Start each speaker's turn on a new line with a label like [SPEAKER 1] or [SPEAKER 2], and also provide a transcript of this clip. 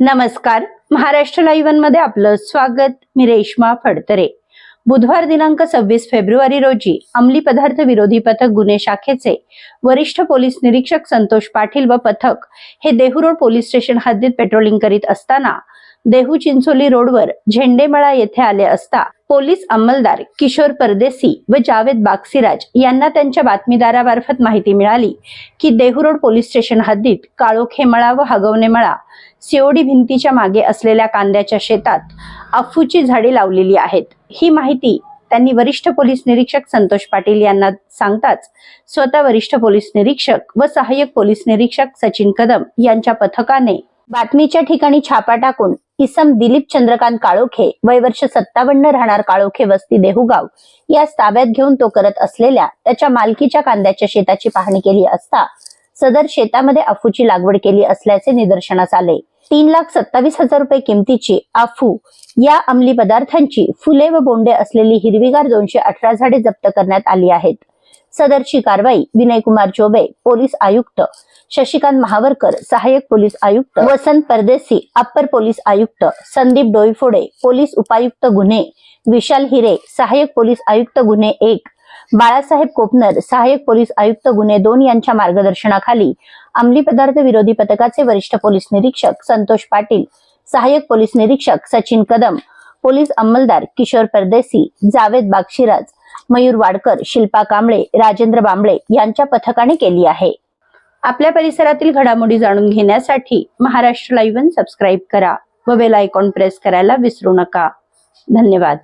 [SPEAKER 1] नमस्कार. महाराष्ट्र लाईव्हमध्ये आपलं स्वागत. मी रेश्मा फडतरे. बुधवार दिनांक सव्वीस फेब्रुवारी रोजी अंमली पदार्थ विरोधी पथक गुन्हे शाखेचे वरिष्ठ पोलीस निरीक्षक संतोष पाटील व पथक हे देहू रोड पोलीस स्टेशन हद्दीत पेट्रोलिंग करीत असताना देहू चिंचोली रोडवर झेंडेमळा येथे आले असता पोलीस अंमलदार किशोर परदेसी व जावेद बागसिराज यांना त्यांच्या बातमीदारामार्फत माहिती मिळाली की देहू रोड पोलीस स्टेशन हद्दीत काळोखेमळा व हगवणेमळा सीओडी भिंतीच्या मागे असलेल्या कांद्याच्या शेतात अफूची झाडे लावलेली आहेत. ही माहिती त्यांनी वरिष्ठ पोलीस निरीक्षक संतोष पाटील यांना सांगताच स्वतः वरिष्ठ पोलीस निरीक्षक व सहाय्यक पोलीस निरीक्षक सचिन कदम यांच्या पथकाने बातमीच्या ठिकाणी छापा टाकून इसम दिलीप चंद्रकांत काळोखे वय वर्ष सत्तावन्न राहणार काळोखे वस्ती देहुगाव यास ताब्यात घेऊन तो करत असलेल्या त्याच्या मालकीच्या कांद्याच्या शेताची पाहणी केली असता सदर शेतामध्ये अफूची लागवड केली असल्याचे निदर्शनास आले. तीन लाख सत्तावीस हजार रुपये किमतीची अफू या अंमली पदार्थांची फुले व बोंडे असलेली हिरवीगार दोनशे अठरा झाडे जप्त करण्यात आली आहेत. सदरची कारवाई विनयकुमार चोबे पोलीस आयुक्त. शशिकांत महावरकर सहाय्यक पोलीस आयुक्त. वसंत परदेसी अप्पर पोलीस आयुक्त. संदीप डोईफोडे पोलीस उपायुक्त गुन्हे. विशाल हिरे सहाय्यक पोलीस आयुक्त गुन्हे एक. बाळासाहेब कोपनर सहाय्यक पोलीस आयुक्त गुन्हे दोन यांच्या मार्गदर्शनाखाली. अंमली पदार्थ विरोधी पथकाचे वरिष्ठ पोलीस निरीक्षक संतोष पाटील. सहाय्यक पोलीस निरीक्षक सचिन कदम. पोलीस अंमलदार किशोर परदेसी जावेद बागशिराज. मयूर वाडकर शिल्पा कांबळे राजेंद्र बांबळे यांच्या पथकाने केली आहे. आपल्या परिसरातील घडामोडी जाणून घेण्यासाठी महाराष्ट्र लाईव्ह सबस्क्राईब करा व बेल आयकॉन प्रेस करायला विसरू नका. धन्यवाद.